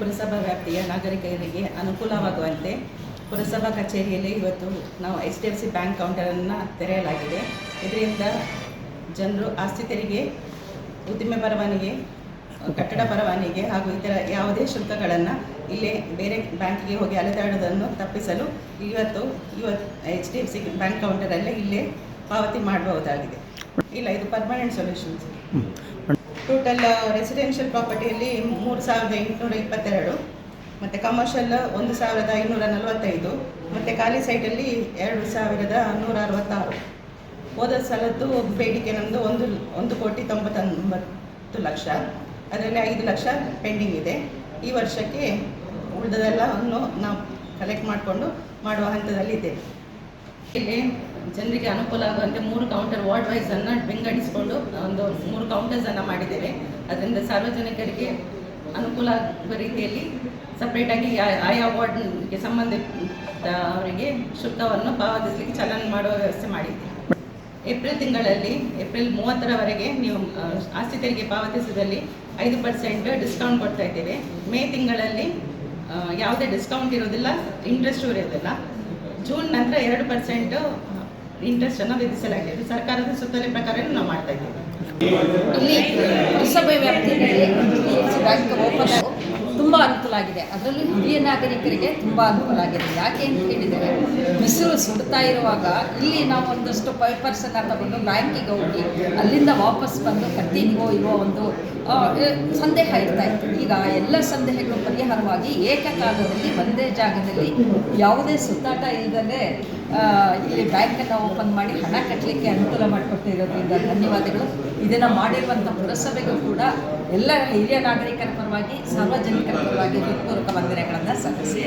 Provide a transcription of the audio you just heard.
ಪುರಸಭಾ ವ್ಯಾಪ್ತಿಯ ನಾಗರಿಕರಿಗೆ ಅನುಕೂಲವಾಗುವಂತೆ ಪುರಸಭಾ ಕಚೇರಿಯಲ್ಲಿ ಇವತ್ತು ನಾವು H D F C bank ಕೌಂಟರನ್ನು ತೆರೆಯಲಾಗಿದೆ. ಇದರಿಂದ ಜನರು ಆಸ್ತಿ ತೆರಿಗೆ, ಉದ್ದಿಮೆ ಪರವಾನಿಗೆ, ಕಟ್ಟಡ ಪರವಾನಿಗೆ ಹಾಗೂ ಇತರ ಯಾವುದೇ ಶುಲ್ಕಗಳನ್ನು ಇಲ್ಲೇ ಬೇರೆ ಬ್ಯಾಂಕಿಗೆ ಹೋಗಿ ಅಲೆದಾಡೋದನ್ನು ತಪ್ಪಿಸಲು ಇವತ್ತು ಇವತ್ತು H D F C bank ಕೌಂಟರಲ್ಲೇ ಇಲ್ಲೇ ಪಾವತಿ ಮಾಡಬಹುದಾಗಿದೆ. ಇಲ್ಲ ಇದು ಪರ್ಮನೆಂಟ್ ಸೊಲ್ಯೂಷನ್ ಟೋಟಲ್ ರೆಸಿಡೆನ್ಷಿಯಲ್ ಪ್ರಾಪರ್ಟಿಯಲ್ಲಿ ಮೂರು ಸಾವಿರದ ಎಂಟುನೂರ ಇಪ್ಪತ್ತೆರಡು ಮತ್ತು ಕಮರ್ಷಿಯಲ್ ಒಂದು ಸಾವಿರದ ಐನೂರ ನಲವತ್ತೈದು ಮತ್ತು ಖಾಲಿ ಸೈಟಲ್ಲಿ ಎರಡು ಸಾವಿರದ ನೂರ ಅರವತ್ತಾರು. ಹೋದ ಸಲದ್ದು ಬೇಡಿಕೆ ನಮ್ಮದು ಒಂದು ಒಂದು ಕೋಟಿ ತೊಂಬತ್ತೊಂಬತ್ತು ಲಕ್ಷ. ಅದರಲ್ಲಿ ಐದು ಲಕ್ಷ ಪೆಂಡಿಂಗ್ ಇದೆ. ಈ ವರ್ಷಕ್ಕೆ ಉಳಿದದೆಲ್ಲವನ್ನು ನಾವು ಕಲೆಕ್ಟ್ ಮಾಡಿಕೊಂಡು ಮಾಡುವ ಹಂತದಲ್ಲಿ ಇದ್ದೇವೆ ಇಲ್ಲಿ ಜನರಿಗೆ ಅನುಕೂಲ ಆಗುವಂತೆ ಮೂರು ಕೌಂಟರ್ ವಾರ್ಡ್ ವೈಸ್ ಅನ್ನ ವಿಂಗಡಿಸಿಕೊಂಡು ಒಂದು ಮೂರು ಕೌಂಟರ್ಸ್ ಅನ್ನು ಮಾಡಿದ್ದೇವೆ. ಅದರಿಂದ ಸಾರ್ವಜನಿಕರಿಗೆ ಅನುಕೂಲ ಆಗುವ ರೀತಿಯಲ್ಲಿ ಸಪ್ರೇಟಾಗಿ ಆಯಾ ವಾರ್ಡ್ಗೆ ಸಂಬಂಧಿತ ಅವರಿಗೆ ಶುಲ್ಕವನ್ನು ಪಾವತಿಸಲಿಕ್ಕೆ ಚಲನ್ ಮಾಡುವ ವ್ಯವಸ್ಥೆ ಮಾಡಿದ್ದೇವೆ ಏಪ್ರಿಲ್ ತಿಂಗಳಲ್ಲಿ, ಏಪ್ರಿಲ್ ಮೂವತ್ತರವರೆಗೆ ನೀವು ಆಸ್ತಿ ತೆರಿಗೆ ಪಾವತಿಸಿದಲ್ಲಿ ಐದು ಪರ್ಸೆಂಟ್ ಡಿಸ್ಕೌಂಟ್ ಕೊಡ್ತಾ ಇದ್ದೇವೆ. ಮೇ ತಿಂಗಳಲ್ಲಿ ಯಾವುದೇ ಡಿಸ್ಕೌಂಟ್ ಇರೋದಿಲ್ಲ ಇಂಟ್ರೆಸ್ಟ್ ಇರೋದಿಲ್ಲ ಜೂನ್ ನಂತರ ಎರಡು ಪರ್ಸೆಂಟ್ ಇಂಟ್ರೆಸ್ಟನ್ನು ವಿಧಿಸಲಾಗಿದೆ. ಸರ್ಕಾರದ ಸುತ್ತೋಲೆ ಪ್ರಕಾರ ನಾವು ಮಾಡ್ತಾ ಇದ್ದೀವಿ. ಆಗಿದೆ ಅದರಲ್ಲೂ ಹಿರಿಯ ನಾಗರಿಕರಿಗೆ ತುಂಬ ಅನುಕೂಲ ಆಗಿದೆ ಯಾಕೆ ಅಂತ ಹೇಳಿದರೆ ಬಿಸಿಲು ಸುಡ್ತಾ ಇರುವಾಗ ಇಲ್ಲಿ ನಾವು ಒಂದಷ್ಟು ಪೇಪರ್ಸನ್ನು ತಗೊಂಡು ಬ್ಯಾಂಕಿಗೆ ಹೋಗಿ ಅಲ್ಲಿಂದ ವಾಪಸ್ ಬಂದು ಕಟ್ಟಿಂಗೋ ಇರೋ ಒಂದು ಸಂದೇಹ ಇರ್ತಾ ಇತ್ತು. ಈಗ ಎಲ್ಲ ಸಂದೇಹಗಳು ಪರಿಹಾರವಾಗಿ ಏಕಕಾಲದಲ್ಲಿ ಒಂದೇ ಜಾಗದಲ್ಲಿ ಯಾವುದೇ ಸುತ್ತಾಟ ಇಲ್ಲದೆ ಇಲ್ಲಿ ಬ್ಯಾಂಕನ್ನು ಓಪನ್ ಮಾಡಿ ಹಣ ಕಟ್ಟಲಿಕ್ಕೆ ಅನುಕೂಲ ಮಾಡಿಕೊಟ್ಟಿರೋದ್ರಿಂದ ಧನ್ಯವಾದಗಳು. ಇದನ್ನು ಮಾಡಿರುವಂಥ ಪುರಸಭೆಗೂ ಕೂಡ ಎಲ್ಲ ಹಿರಿಯ ನಾಗರಿಕರ ಪರವಾಗಿ, ಸಾರ್ವಜನಿಕರ ಪರವಾಗಿ ಹೃತ್ಪೂರ್ವಕ ವಂದನೆಗಳನ್ನು ಸಲ್ಲಿಸಿ